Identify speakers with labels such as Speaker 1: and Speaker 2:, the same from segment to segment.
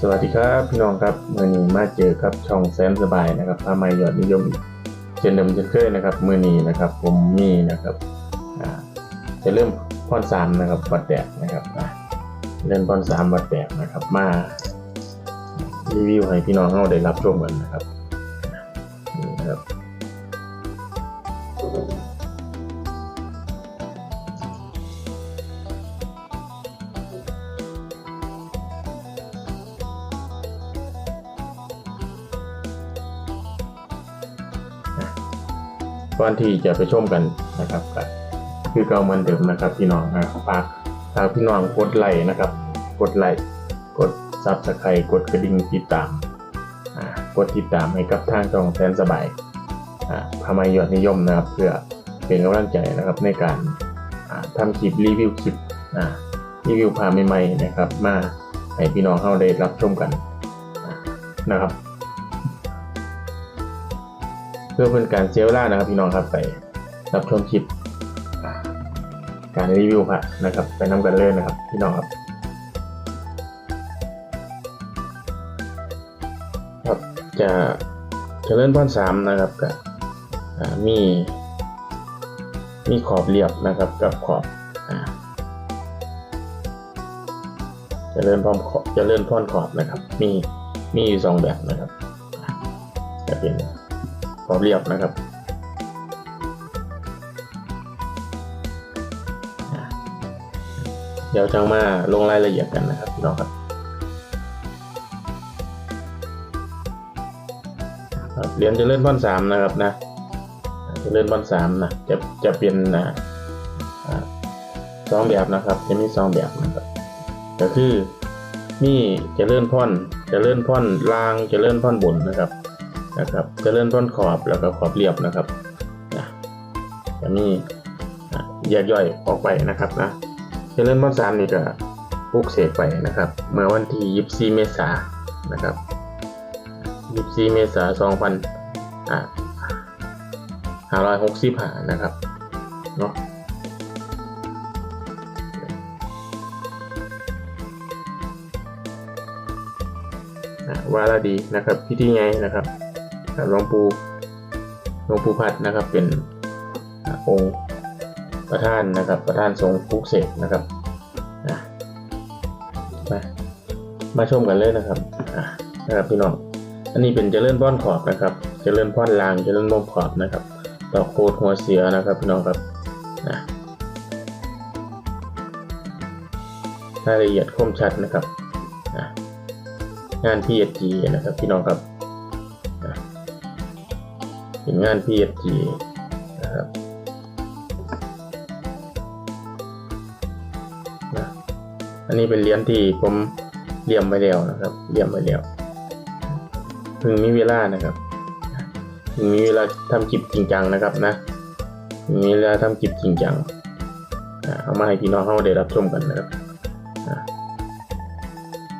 Speaker 1: สวัสดีครับพี่น้องครับมือนี้มาเจอครับช่องแสนสบายนะครับพาไมยอดนิยมเช่นเดิมเช่นเคยนะครับมือนี้นะครับผมมีนะครับจะเริ่มพอนสามนะครับวัดแดกนะครับเริ่นพอนสามวัดแดกนะครับมารีวิวให้พี่น้องเราได้รับชมกันนะครับ ก่อนที่จะไปชมกันนะครับก็คือเก่ามือนเดิมนะครับพี่น้องนะฝากฝากพี่น้องกดไลค์นะครับ กดไลค์กดซับสไครต์กดกระดิ่งติดตามกดติดตามให้กับทางช่องแสนสบายอ่าพามายอดนิยมนะครับ เพื่อเป็นกำลังใจนะครับในการอ่าทำคลิปรีวิวคลิปอ่ารีวิวพาใหม่ๆนะครับ มาให้พี่น้องเขาได้รับชมกันนะครับ เพื่อเป็นการเซลล่านะครับพี่น้องครับไปรับชมคลิปการรีวิวพระนะครับ ไปนำกันเลยนะครับพี่น้องครับครับจะเจริญพรสามนะครับกับมีมีขอบเรียบนะครับกับขอบอ่าเจริญพรขอบเจริญพรขอบนะครับ มีมีอยู่สองแบบนะครับจะเป็น ขอบเรียบนะครับเดี๋ยวจังมาลงรายละเอียดกันนะครับพี่น้องครับเหรียญจะเลื่อนพอนสามนะครับนะจะเลื่อนพอนสามนะจะจะเป็นอ่าอ่าสองแบบนะครับจะมีสองแบบนะครับก็คือมีจะเลื่อนพ่อนจะเลื่อนพ่อนล่างจะเลื่อนพ่อนบนนะครับ นะครับจะเลื่อนต้นขอบแล้วก็ขอบเรียบนะครับนะจะมีแยกย่อยออกไปนะครับนะจะเลื่อนต้นสามนี่ก็ปลูกเสกไปนะครับ เมื่อวันที่ 24 เมษายนนะครับ 24 เมษายน2000อ่า565นะครับเนาะอะวาระดีนะครับพิธีไงนะครับ หลวงปู่หลวงปู่พัดนะครับ เป็นองค์ประธานนะครับ ประธานทรงปลุกเสกนะครับมามาชมกันเลยนะครับนะครับพี่น้องอันนี้เป็นเจริญป้อนขอบนะครับ เจริญป้อนลางเจริญมุมขอบนะครับดอกโคดหัวเสือนะครับพี่น้องครับนะรายละเอียดคมชัดนะครับอะงาน PSG นะครับพี่น้องครับ เป็นงาน PSG นะครับนะอันนี้เป็นเหรียญที่ผมเลี่ยมไว้แล้วนะครับเลี่ยมไว้แล้วเพิ่งมีเวลานะครับเพิ่งมีเวลาทำคลิปจริงจังนะครับนะเพิ่งมีเวลาทำคลิปจริงจังอะเอามาให้พี่น้องเขาได้รับชมกันนะครับอะ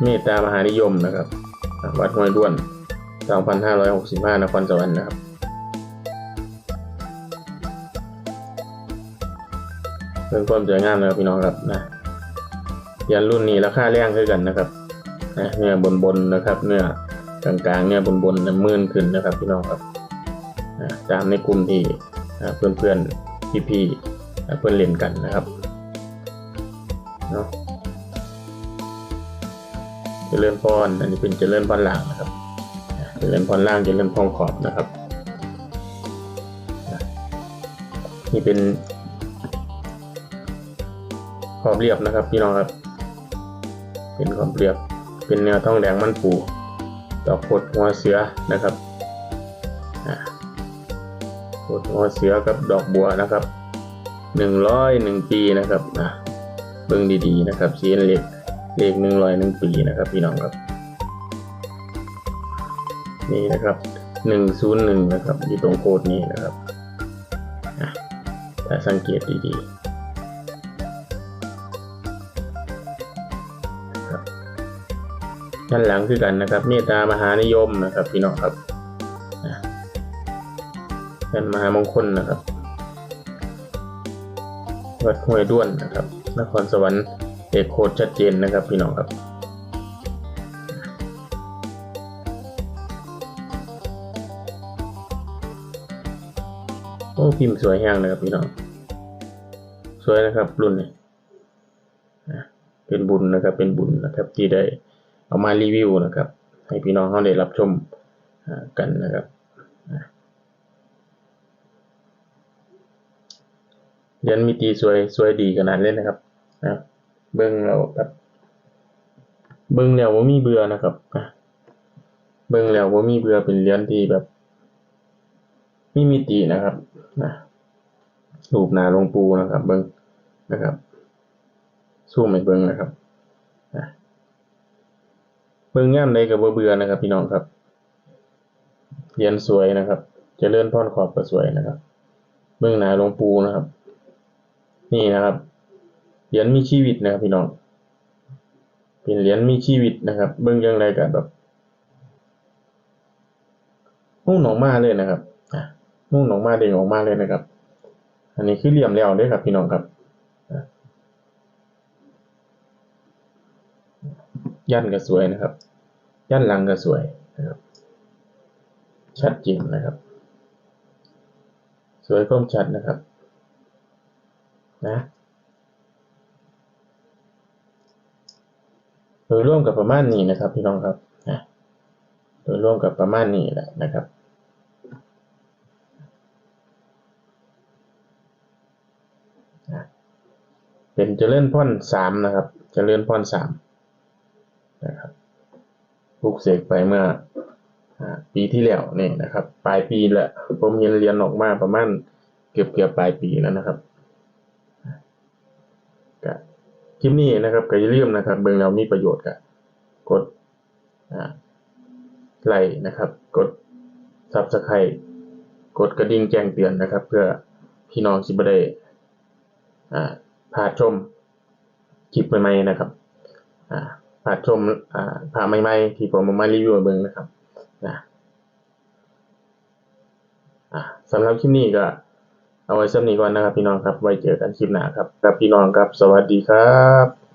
Speaker 1: เมตตามหานิยมนะครับวัดห้วยด้วน 2565นครสวรรค์นะครับ เพิ่มความสวยงามนะครับพี่น้องครับนะยันรุ่นนี้ราคาแรงขึ้นกันนะครับนะเนื้อบนบนนะครับ เนื้อกลางกลางเนื้อบนบนมื่นขึ้นนะครับ พี่น้องครับนะตามในกลุ่มที่นะเพื่อนเพื่อนพี่พี่นะเพื่อนเล่นกันนะครับเนาะเจริญพรอันนี้เป็นเจริญพรล่างนะครับนะเจริญพรล่างเจริญพรขอบนะครับ นี่เป็น ขอบเรียบนะครับพี่น้องครับ เป็นขอบเรียบ เป็นแนวทองแดงมันปูดอกโคดหัวเสือนะครับโคดหัวเสือกับดอกบัวนะครับหนึ่งร้อยหนึ่งปีนะครับนะเบิ่งดีๆนะครับเสียนเลขเลขหนึ่งร้อยหนึ่งปีนะครับพี่น้องครับ นี่นะครับหนึ่งศูนย์หนึ่งนะครับอยู่ตรงโคดนี้นะครับอะถ้าสังเกตดีๆ ด้านหลังคือกันนะครับ เมตตามหานิยมนะครับพี่น้องครับด้านมหามงคลนะครับ วัดห้วยด้วนนะครับ นครสวรรค์เอกโคตรชัดเจนนะครับพี่น้องครับโอ้พิมพ์สวยแห้งนะครับพี่น้อง สวยนะครับรุ่นนี้เป็นบุญนะครับ เป็นบุญนะครับที่ได้ เอามารีวิวนะครับ ให้พี่น้องเขาได้รับชมกันนะครับเรียนมิติสวยสวยดีขนาดเลยนนะครับนะเบิ้งแล้วแบบเบิ้งแล้วว่ามีเบื่อนะครับเบิ้งแล้วว่ามีเบื่อเป็นเหรียญที่แบบมีมิตินะครับนะรูปหนาลงปูนะครับ เบิ้งนะครับสู้ไม่เบิ้งนะครับ บิ้งย่ามใดกับบ่เบื่อนะครับ พี่น้องครับ เรียญสวยนะครับจะเลื่อนพ่อนขอบก็สวยนะครับเบิ้งหนาหลวงปูนะครับ นี่นะครับเหรียญมีชีวิตนะครับ พี่น้อง เป็นเหรียญมีชีวิตนะครับ เบิ้องยังไงกันแบบมุ่งหนองมาเลยนะครับอะมุ่งหนองมาเด้งออกมาเลยนะครับ อันนี้คือเหลี่ยมแล้วเด้วยครับ พี่น้องครับอะ ยันก็สวยนะครับยันหลังก็สวยนะครับ ชัดจริงนะครับ สวยคมชัดนะครับนะโดยร่วมกับประมาณนี้นะครับพี่น้องครับนะโดยร่วมกับประมาณนี้แหละนะครับนะเป็นเจริญพ่อนสามนะครับ เจริญพ่อนสามนะครับป ลูกเสกไปเมื่อปีที่แล้วนี่นะครับ ปลายปีแหละผมเห็นเรียนออกมาประมาณเกือบเกือบปลายปีแล้วนะครับก็คลิปนี้นะครับก็อย่าลืมนะครับ เบิ่งแล้วมีประโยชน์ก็กดไลค์นะครับ กด Subscribe กดกระดิ่งแจ้งเตือนนะครับ เพื่อพี่น้องสิบ่ได้อ่าพาชมคลิปใหม่ๆนะครับ อ่ากชมผ่าพใหม่ๆที่ผมมารีวิวให้เบิ่งนะครับนะสำหรับคลิปนี้ก็เอาไว้สำนี้ก่อนนะครับพี่น้องครับ ไว้เจอกันคลิปหน้าครับ ครับพี่น้องครับ สวัสดีครับ